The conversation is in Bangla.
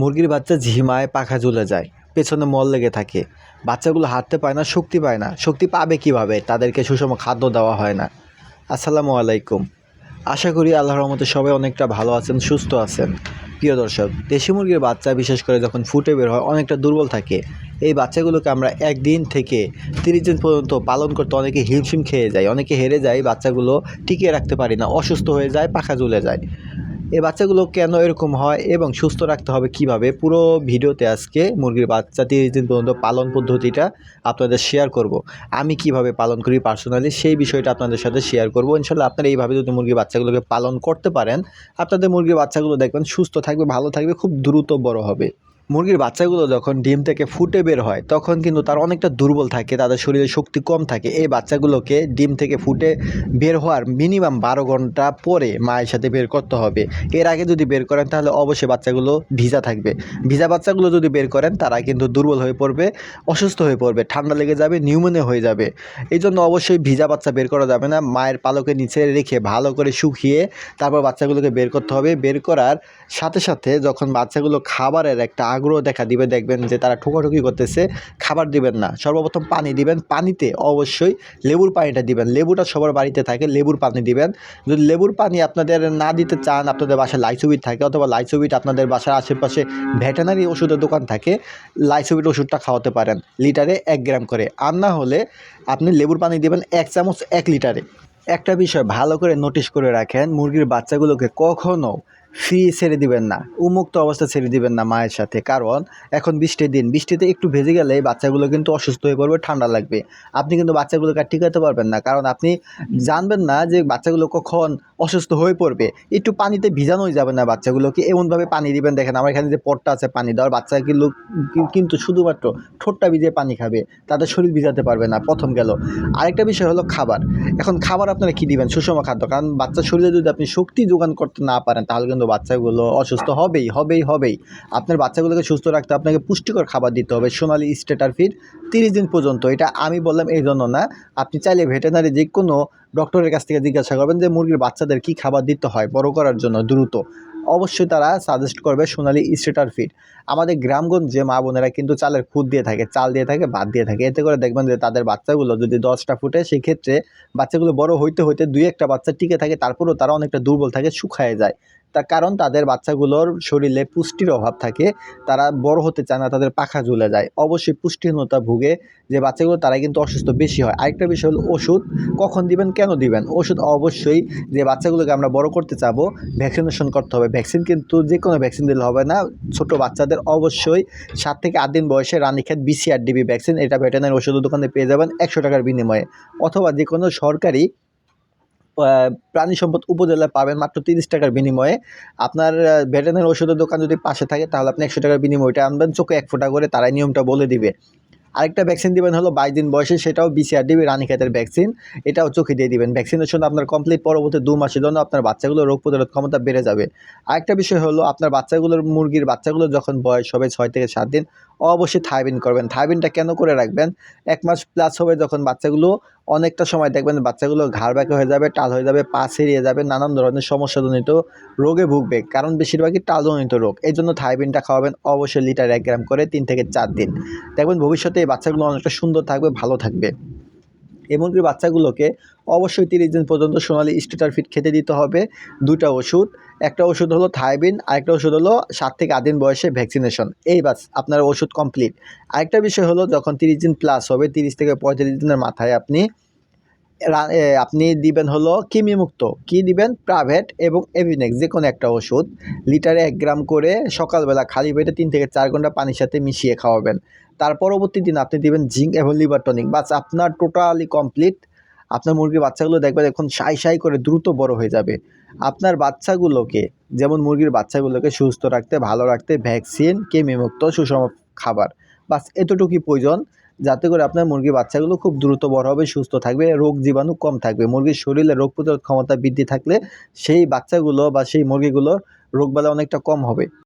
মুরগির বাচ্চা ঝিমায়, পাখা ঝুলে যায়, পেছনে মল লেগে থাকে। বাচ্চাগুলো হাঁটতে পায় না, শক্তি পায় না। শক্তি পাবে কীভাবে? তাদেরকে সুষম খাদ্য দেওয়া হয় না। আসসালামু আলাইকুম। আশা করি আল্লাহর রহমতে সবাই অনেকটা ভালো আছেন, সুস্থ আছেন। প্রিয় দর্শক, দেশি মুরগির বাচ্চা বিশেষ করে যখন ফুটে বের হয়, অনেকটা দুর্বল থাকে। এই বাচ্চাগুলোকে আমরা একদিন থেকে তিরিশ দিন পর্যন্ত পালন করতে অনেকে হিমশিম খেয়ে যায়, অনেকে হেরে যায়, বাচ্চাগুলো টিকিয়ে রাখতে পারি না, অসুস্থ হয়ে যায়, পাখা ঝুলে যায়। এই বাচ্চাগুলো কেন এরকম হয় এবং সুস্থ রাখতে হবে কীভাবে, পুরো ভিডিওতে আজকে মুরগির বাচ্চা তিরিশ দিন পর্যন্ত পালন পদ্ধতিটা আপনাদের শেয়ার করব। আমি কীভাবে পালন করি পার্সোনালি সেই বিষয়টা আপনাদের সাথে শেয়ার করব। ইনশাল্লাহ আপনারা এইভাবে যদি মুরগির বাচ্চাগুলোকে পালন করতে পারেন, আপনাদের মুরগির বাচ্চাগুলো দেখবেন সুস্থ থাকবে, ভালো থাকবে, খুব দ্রুত বড় হবে। মুরগির বাচ্চাগুলো যখন ডিম থেকে ফুটে বের হয়, তখন কিন্তু তারা অনেকটা দুর্বল থাকে, তাদের শরীরে শক্তি কম থাকে। এই বাচ্চাগুলোকে ডিম থেকে ফুটে বের হওয়ার মিনিমাম বারো ঘণ্টা পরে মায়ের সাথে বের করতে হবে। এর আগে যদি বের করেন, তাহলে অবশ্যই বাচ্চাগুলো ভিজা থাকবে। ভিজা বাচ্চাগুলো যদি বের করেন, তারা কিন্তু দুর্বল হয়ে পড়বে, অসুস্থ হয়ে পড়বে, ঠান্ডা লেগে যাবে নিউমোনিয়া হয়ে যাবে। এই জন্য অবশ্যই ভিজা বাচ্চা বের করা যাবে না। মায়ের পালকের নিচে রেখে ভালো করে শুকিয়ে তারপর বাচ্চাগুলোকে বের করতে হবে। বের করার সাথে সাথে যখন বাচ্চাগুলো খাবারের একটা আগ্রহ দেখা দিবে, দেখবেন যে তারা ঠোকাঠুকি করতেছে, খাবার দিবেন না। সর্বপ্রথম পানি দিবেন, পানিতে অবশ্যই লেবুর পানিটা দিবেন। লেবুটা সবার বাড়িতে থাকে, লেবুর পানি দিবেন। যদি লেবুর পানি আপনাদের না দিতে চান, আপনাদের বাসায় লাইসোবিট থাকে অথবা লাইসোবিট আপনাদের বাসার আশেপাশে ভেটেনারি ওষুধের দোকান থাকে, লাইসোবিট ওষুধটা খাওয়াতে পারেন, লিটারে এক গ্রাম করে। আর না হলে আপনি লেবুর পানি দিবেন এক চামচ, এক লিটারে। একটা বিষয় ভালো করে নোটিশ করে রাখেন, মুরগির বাচ্চাগুলোকে কখনো ফ্রি ছেড়ে দিবেন না উন্মুক্ত অবস্থা ছেড়ে দিবেন না মায়ের সাথে। কারণ এখন বৃষ্টির দিন, বৃষ্টিতে একটু ভেজে গেলে বাচ্চাগুলো কিন্তু অসুস্থ হয়ে পড়বে, ঠান্ডা লাগবে। আপনি কিন্তু বাচ্চাগুলোকে আর টিকাতে পারবেন না, কারণ আপনি জানবেন না যে বাচ্চাগুলো কখন অসুস্থ হয়ে পড়বে। একটু পানিতে ভিজানোই যাবে না বাচ্চাগুলোকে, এমনভাবে পানি দিবেন। দেখেন আমার এখানে যে পটটা আছে পানি দেওয়ার, বাচ্চা কিন্তু কিন্তু শুধুমাত্র ঠোঁটটা ভিজিয়ে পানি খাবে, তাদের শরীর ভিজাতে পারবে না, প্রথম গেল। আরেকটা বিষয় হলো খাবার। এখন খাবার আপনারা কী দিবেন? সুষম খাদ্য, কারণ বাচ্চার শরীরে যদি আপনি শক্তি যোগান করতে না পারেন, তাহলে কিন্তু বাচ্চাগুলো অসুস্থ হবেই হবেই হবেই। আপনার বাচ্চাগুলোকে সুস্থ রাখতে আপনাকে পুষ্টিকর খাবার দিতে হবে, সোনালি স্টেটার ফিড তিরিশ দিন পর্যন্ত। এটা আমি বললাম এই জন্য না, আপনি চাইলে ভেটেনারি যে কোনো ডক্টরের কাছ থেকে জিজ্ঞাসা করবেন যে, মুরগির বাচ্চাদের কী খাবার দিতে হয়? বড় করার জন্য দ্রুত। অবশ্যই তারা সাজেস্ট করবে সোনালি স্টেটার ফিড। আমাদের গ্রামগঞ্জে মা বোনেরা কিন্তু চালের খুদ দিয়ে থাকে, চাল দিয়ে থাকে, ভাত দিয়ে থাকে। এতে করে দেখবেন যে, তাদের বাচ্চাগুলো যদি দশটা ফুটে সেই ক্ষেত্রে বাচ্চাগুলো বড় হইতে হইতে দুই একটা বাচ্চা টিকে থাকে, তারপরেও তারা অনেকটা দুর্বল থাকে, শুকায় যায়। তার কারণ তাদের বাচ্চাগুলোর শরীরে পুষ্টির অভাব থাকে, তারা বড় হতে চায় না, তাদের পাখা ঝুলে যায়। অবশ্যই পুষ্টিহীনতা ভুগে যে বাচ্চাগুলো তারা কিন্তু অসুস্থ বেশি হয়। আরেকটা বিষয় হলো ওষুধ। কখন দিবেন, কেন দিবেন? ওষুধ অবশ্যই যে বাচ্চাগুলোকে আমরা বড় করতে চাবো ভ্যাকসিনেশন করতে হবে। ভ্যাকসিন কিন্তু যে কোনো ভ্যাকসিন দিলে হবে না। ছোট বাচ্চাদের অবশ্যই সাত থেকে আট দিন বয়সে রানীক্ষেত বিসিআর ডিবি ভ্যাকসিন এটা ভেটেনারি ওষুধের দোকানে পেয়ে যাবেন একশো টাকার বিনিময়ে। অথবা যে কোনো সরকারি প্রাণী সম্পদ উপজেলায় পাবেন মাত্র তিরিশ টাকার বিনিময়ে। আপনার ভেটেনারি ওষুধের দোকান যদি পাশে থাকে, তাহলে আপনি একশো টাকার বিনিময়ে ওইটা আনবেন, চোখে এক ফোঁটা করে তারাই নিয়মটা বলে দিবে। আরেকটা ভ্যাকসিন দিবেন হলো বাইশ দিন বয়সে, সেটাও বিসিআর দিবে রানীক্ষেতের ভ্যাকসিন এটাও চোখে দিয়ে দিবেন। ভ্যাকসিনেশন আপনার কমপ্লিট পরবর্তী দু মাসের জন্য আপনার বাচ্চাগুলোর রোগ প্রতিরোধ ক্ষমতা বেড়ে যাবে। আরেকটা বিষয় হলো, আপনার বাচ্চাগুলোর, মুরগির বাচ্চাগুলো যখন বয়স হবে ছয় থেকে সাত দিন অবশ্যই থাইবিন করবেন। থাইবিনটা কেন করে রাখবেন? এক মাস প্লাস হবে যখন বাচ্চাগুলো অনেকটা সময় দেখবেন বাচ্চাগুলো ঘাড় ব্যাকে হয়ে যাবে, টাল হয়ে যাবে, পা ছিঁড়িয়ে যাবে, নানান ধরনের সমস্যাজনিত রোগে ভুগবে। কারণ বেশিরভাগই টালজনিত রোগ। এই জন্য থাইবিনটা খাওয়াবেন অবশ্যই লিটার এক গ্রাম করে তিন থেকে চার দিন। দেখবেন ভবিষ্যতে এই বাচ্চাগুলো অনেকটা সুন্দর থাকবে, ভালো থাকবে। এমনকি বাচ্চাগুলোকে অবশ্যই তিরিশ দিন পর্যন্ত সোনালি স্টেটার ফিট খেতে দিতে হবে। দুটা ওষুধ, একটা ওষুধ হলো থাইবিন, আরেকটা ওষুধ হলো সাত থেকে আট দিন বয়সে ভ্যাকসিনেশন। এই বাস, আপনার ওষুধ কমপ্লিট আরেকটা বিষয় হলো যখন তিরিশ দিন প্লাস হবে, তিরিশ থেকে পঁয়ত্রিশ দিনের মাথায় আপনি আপনি দিবেন হলো কিমিমুক্ত। কি দিবেন? প্রাইভেট এবং এভিনেক্স যে কোনো একটা ওষুধ। লিটারে এক গ্রাম করে সকালবেলা খালি পেটে তিন থেকে চার ঘণ্টা পানির সাথে মিশিয়ে খাওয়াবেন। তার পরবর্তী দিন আপনি দিবেন জিঙ্ক এবং লিভার টনিক। বাস আপনার টোটালি কমপ্লিট আপনার মুরগির বাচ্চাগুলো দেখবেন এখন সাই সাই করে দ্রুত বড় হয়ে যাবে। আপনার বাচ্চাগুলোকে, যেমন মুরগির বাচ্চাগুলোকে সুস্থ রাখতে, ভালো রাখতে ভ্যাকসিন কেমিমুক্ত, সুষম খাবার। বাস এতটুকুই প্রয়োজন, যাতে করে আপনার মুরগির বাচ্চাগুলো খুব দ্রুত বড় হবে, সুস্থ থাকবে, রোগ জীবাণু কম থাকবে। মুরগির শরীরে রোগ প্রতিরোধ ক্ষমতা বৃদ্ধি থাকলে সেই বাচ্চাগুলো বা সেই মুরগিগুলোর রোগবালা অনেকটা কম হবে।